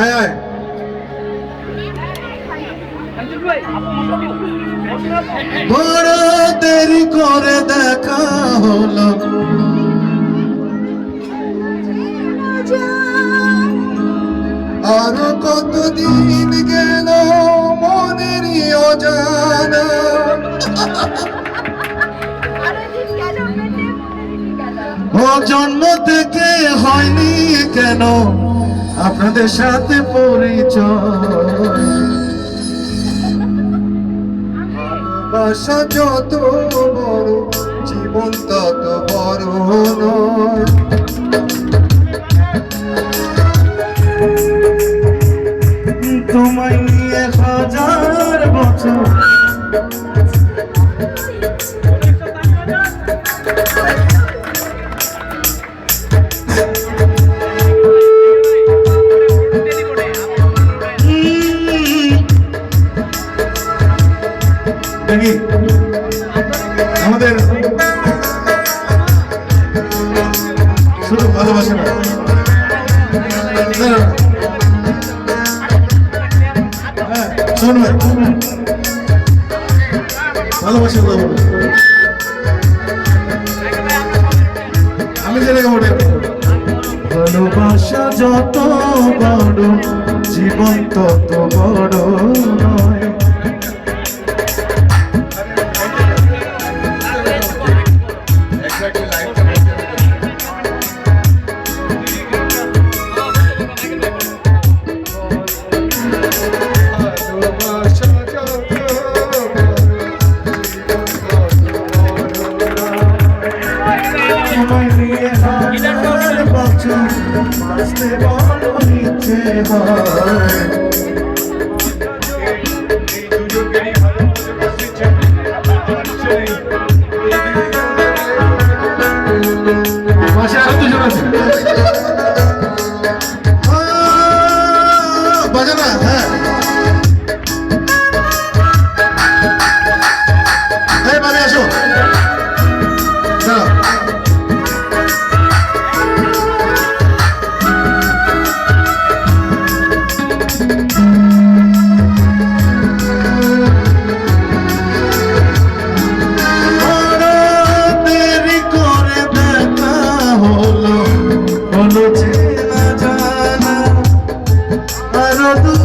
আয় আয়। বড় দেরি করে দেখা হলো। আরও কতদিন গেল মনেরই অজানা। ও জন্ম থেকে হয়নি কেন? আপনাদের সাথে পরিচয়। ভালোবাসা যত বড় জীবন তত বড় নয়। তোমায় নিয়ে হাজার বছর আমাদের শুধু ভালোবাসে না। হ্যাঁ, ভালোবাসা যত বড় জীবন তত বড় নয়। সময় নিয়ে হাজার বছর বাঁচতে বড় ইচ্ছে হয় আরও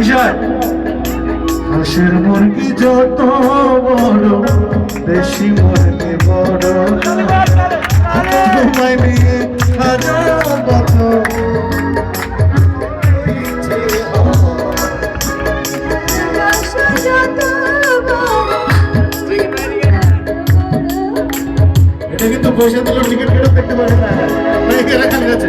বিষয় হাঁসের মুরগি যত বড় দেশি মুরগি বড়। এটা কিন্তু পয়সা দিলেও টিকিট কেটে দেখতে পারে না। অনেকে রাখার কাছে